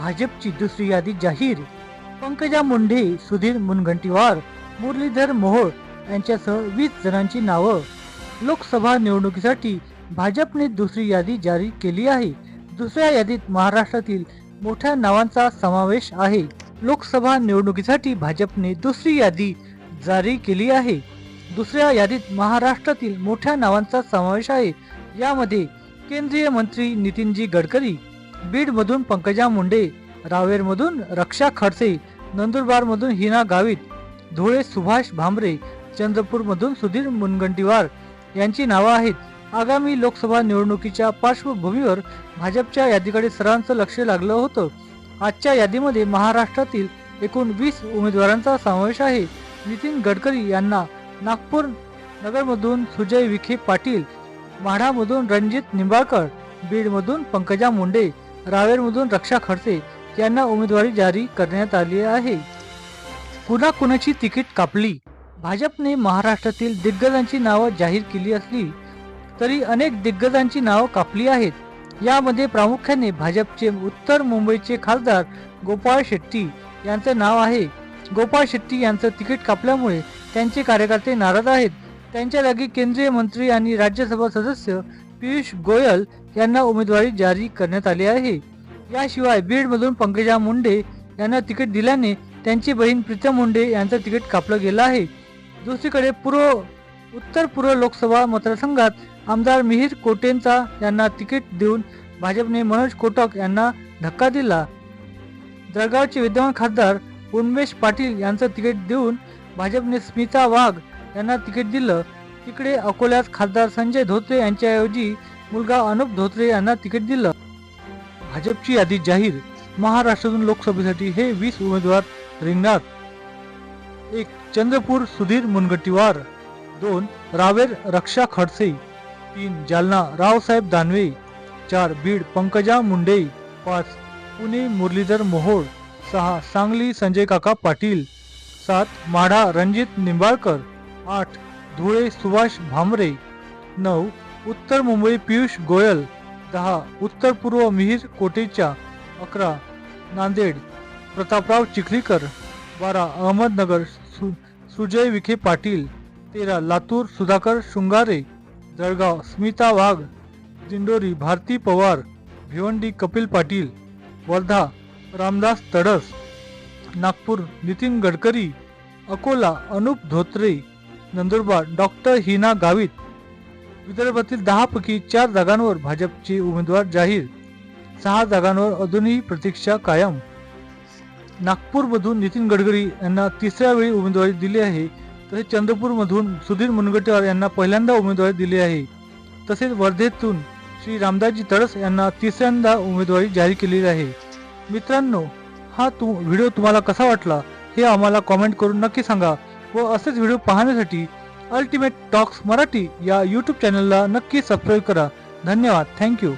भाजपची दुसरी यादी जाहीर. पंकजा मुंडे सुधीर मुनगंटीवार मुरलीधर मोहोळ यांच्यासह वीस जणांची नावं. लोकसभा निवडणुकीसाठी भाजपने दुसरी यादी जारी केली आहे. दुसऱ्या यादीत महाराष्ट्रातील मोठ्या नावांचा समावेश आहे. लोकसभा निवडणुकीसाठी भाजपने दुसरी यादी जारी केली आहे. दुसऱ्या यादीत महाराष्ट्रातील मोठ्या नावांचा समावेश आहे. यामध्ये केंद्रीय मंत्री नितीनजी गडकरी बीडमधून पंकजा मुंडे रावेरमधून रक्षा खडसे नंदुरबारमधून हिना गावित धुळे सुभाष भांबरे चंद्रपूरमधून सुधीर मुनगंटीवार यांची नावं आहेत. आगामी लोकसभा निवडणुकीच्या पार्श्वभूमीवर भाजपच्या यादीकडे सर्वांचं लक्ष लागलं होतं. आजच्या यादीमध्ये महाराष्ट्रातील एकूण वीस उमेदवारांचा समावेश आहे. नितीन गडकरी यांना नागपूर नगरमधून सुजय विखे पाटील माढामधून रणजित निंबाळकर बीडमधून पंकजा मुंडे रावेरमधून रक्षा खडसे यांना उमेदवारी जारी करण्यात आली आहे. कुणा कुणाची तिकीट कापली? भाजपने महाराष्ट्रातील दिग्गजांची नावं जाहीर केली असली तरी अनेक दिग्गजांची नावं कापली आहेत. यामध्ये प्रामुख्याने भाजपचे उत्तर मुंबईचे खासदार गोपाळ शेट्टी यांचं नाव आहे. गोपाळ शेट्टी यांचं तिकीट कापल्यामुळे त्यांचे कार्यकर्ते नाराज आहेत. त्यांच्या जागी केंद्रीय मंत्री आणि राज्यसभा सदस्य पियुष गोयल यांना उमेदवारी जारी करण्यात आली आहे. याशिवाय बीडमधून पंकजा मुंडे यांना तिकीट दिल्याने त्यांची बहीण प्रीतम मुंडे यांचं तिकीट कापलं गेलं आहे. दुसरीकडे पूर्व उत्तर पूर्व लोकसभा मतदारसंघात आमदार मिहीर कोटेंचा यांना तिकीट देऊन भाजपने मनोज कोटक यांना धक्का दिला. जळगावचे विद्यमान खासदार उन्मेश पाटील यांचं तिकीट देऊन भाजपने स्मिता वाघ यांना तिकीट दिलं. तिकडे अकोल्यात खासदार संजय धोत्रे यांच्याऐवजी मुलगा अनुप धोत्रे यांना तिकीट दिलं. भाजपची यादी जाहीर. महाराष्ट्रातून लोकसभेसाठी हे वीस उमेदवार रिंगणात. एक चंद्रपूर सुधीर मुनगटीवार. दोन रावेर रक्षा खडसे. तीन जालना रावसाहेब दानवे. चार बीड पंकजा मुंडे. पाच पुणे मुरलीधर मोहोळ. सहा सांगली संजय काका पाटील. सात माढा रणजित निंबाळकर. आठ धुळे सुभाष भामरे. नऊ उत्तर मुंबई पियुष गोयल. दहा उत्तर पूर्व मिहीर कोटेच्या. अकरा नांदेड. प्रतापराव चिखलीकर. बारा अहमदनगर सु सुजय विखे पाटील. तेरा लातूर सुधाकर शृंगारे. जळगाव स्मिता वाघ. दिंडोरी भारती पवार. भिवंडी कपिल पाटील. वर्धा रामदास तडस. नागपूर नितीन गडकरी. अकोला अनुप धोत्रे. नंदुरबार डॉक्टर हिना गावित. विदर्भातील दहापैकी चार जागांवर भाजपचे उमेदवार जाहीर. सहा जागांवर अजूनही प्रतीक्षा कायम. नागपूरमधून नितीन गडकरी यांना तिसऱ्या वेळी उमेदवारी दिली आहे. तसेच चंद्रपूरमधून सुधीर मुनगंटीवार यांना पहिल्यांदा उमेदवारी दिली आहे. तसेच वर्धेतून श्री रामदासजी तडस यांना तिसऱ्यांदा उमेदवारी जाहीर केलेली आहे. मित्रांनो हा तू व्हिडिओ तुम्हाला कसा वाटला हे आम्हाला कॉमेंट करून नक्की सांगा. व असेच व्हिडिओ पाहण्यासाठी अल्टिमेट टॉक्स मराठी या यूट्यूब चॅनलला नक्की सबस्क्राईब करा. धन्यवाद. थँक्यू